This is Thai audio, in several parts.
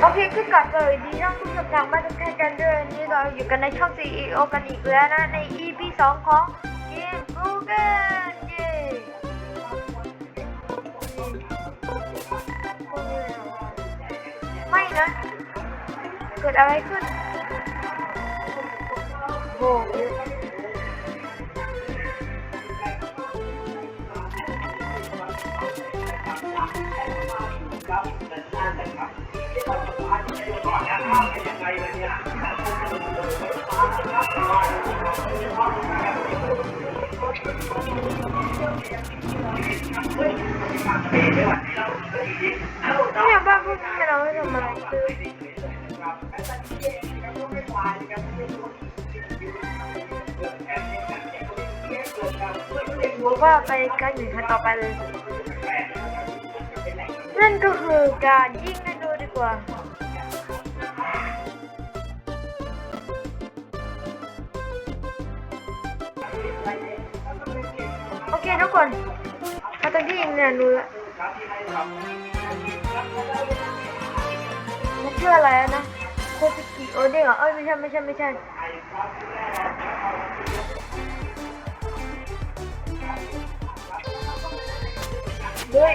โอเคคือกลับเลยดีทั้งผู้ชมทางบ้านทุกท่านกันด้วยวันนี่เราอยู่กันในช่อง CEO กันอีกแล้วนะ ใน EP 2 ของเกมรูเกนเย้ไม่นะ เกิดอะไรขึ้นโอ้ เนี่ยบ้านพวกนี้เราไม่ทำอะไรคือบอกว่าไปการแข่งขันต่อไปเลย นั่นก็คือการยิงกันดูดีกว่าโอเคทุกคนมาตอนที่ยิงเนี่ยรู้ละมันชื่ออะไรนะโคปิกิโอเด้งเหรอเอ้ยไม่ใช่ไม่ใช่ไม่ใช่เฮ้ย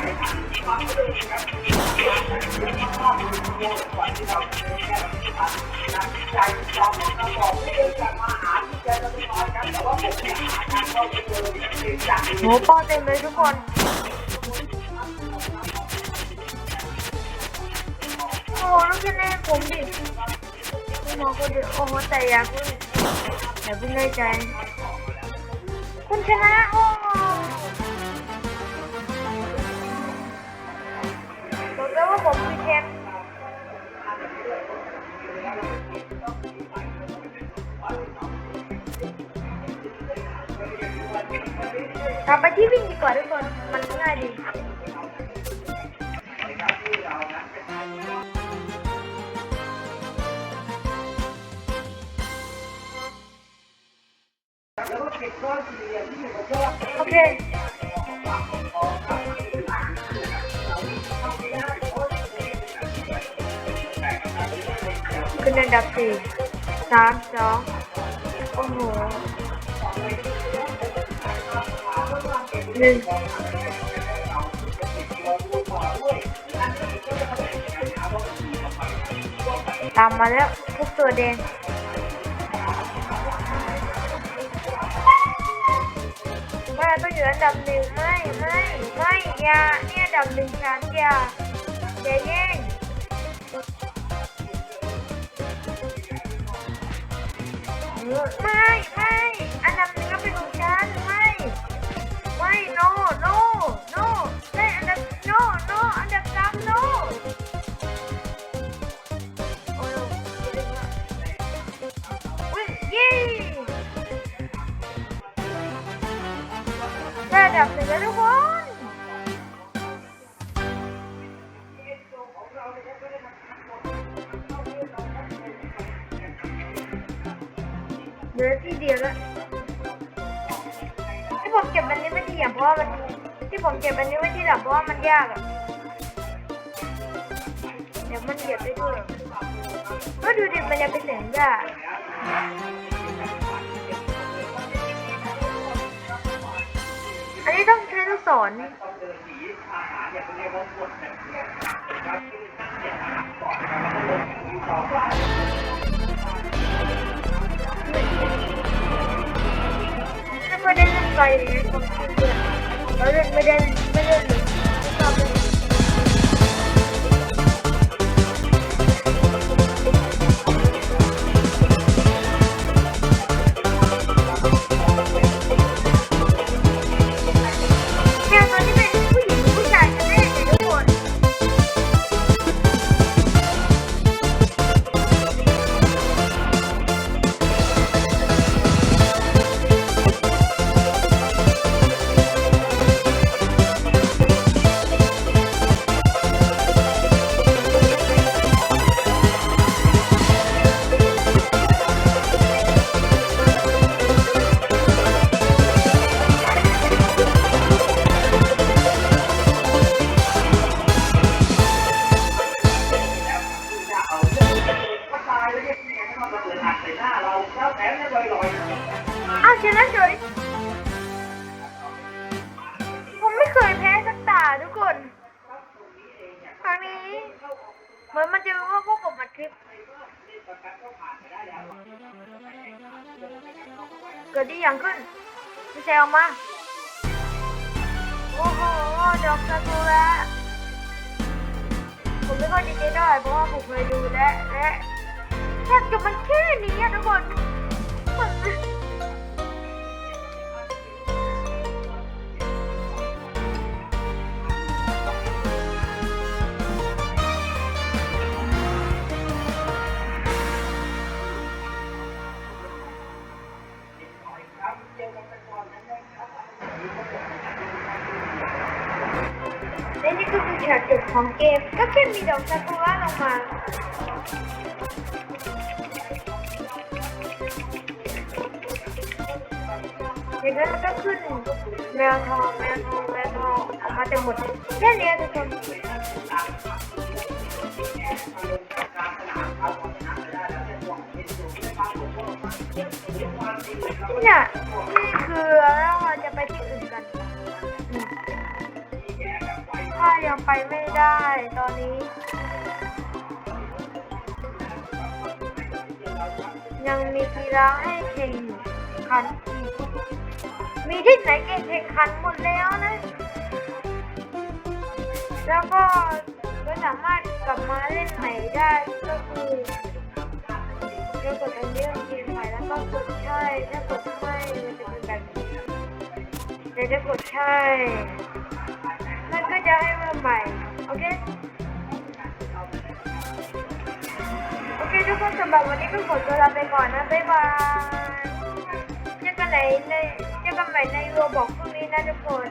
หปอเต็มเลยทุกคนโอ้ลูกคะแนนผมดิคุณหมอก็เดือดโอ้โหแต่อยากคุณอย่าเพิ่งได้ใจ คุณชนะโอ้ บอกแล้วว่าผ ขึ้นอันดับสี่สามสองโอ้โหหนึ่งตามมาแล้วทุกตัวแดงไม่ต้องอยู่อันดับหนึ่งไม่ไม่ไม่ยาเนี่ยอันดับหนึ่งฉันยาอย่าแย่ง ไม่ไม่อันดับหนึ่งก็เป็นของฉันไม่ไม่ no no no ได้อันดับ no no อันดับสาม no โอ้ยอุ้ยเย้ได้อันดับหนึ่งแล้ว ลือที่เดียวแล้วที่ผมเก็บอันนี้ไม่ที่อย่างเพราะว่ามันที่ผมเก็บอันนี้ไว้ที่หลังเพราะว่ามันยากอะเดี๋ยวมันเหยียบได้ด้วยก็ดูดิมันยังเป็นเสียงยากอันนี้ต้องใช้ลูกศรไค่อยไย ผมไม่เคยแพ้สักตาทุกคน ครั้งนี้ เหมือนมันจะรู้ว่าพวกผมอัดคลิป เกิดดีอย่างขึ้นพี่แซลมา โอ้โห ดอกซากุระผมไม่ค่อยดีใจเท่าไหร่เพราะว่าผมเคยดูและและแทบจะมันแค่นี้อะทุกคน ฉากจบของเกม ก็แค่มีดอกซากุระลงมาอย่างนั้นก็ขึ้นแมวทองแมวทองแมวทองออกมาเต็มหมดแค่เนี้ยทุกคนเนี่ยนี่คือ ไปไม่ได้ตอนนี้ ยังมีกีฬาให้แข่งขันอีกมีที่ไหนแข่งขันหมดแล้วนะ แล้วก็ก็สามารถกลับมาเล่นใหม่ได้ก็คือเรากดอันนี้เกมใหม่แล้วก็กดใช่ถ้ากดไม่มันจะเป็นแบบนี้แต่ถ้กดใช่ จะให้มาใหม่ โอเค โอเคทุกคนสำหรับวันนี้ก็ขอตัวลาไปก่อนนะ บ๊ายบายเจอกันไหนในเจอกันใหม่ในโรบอกพรุ่งนี้นะทุกคน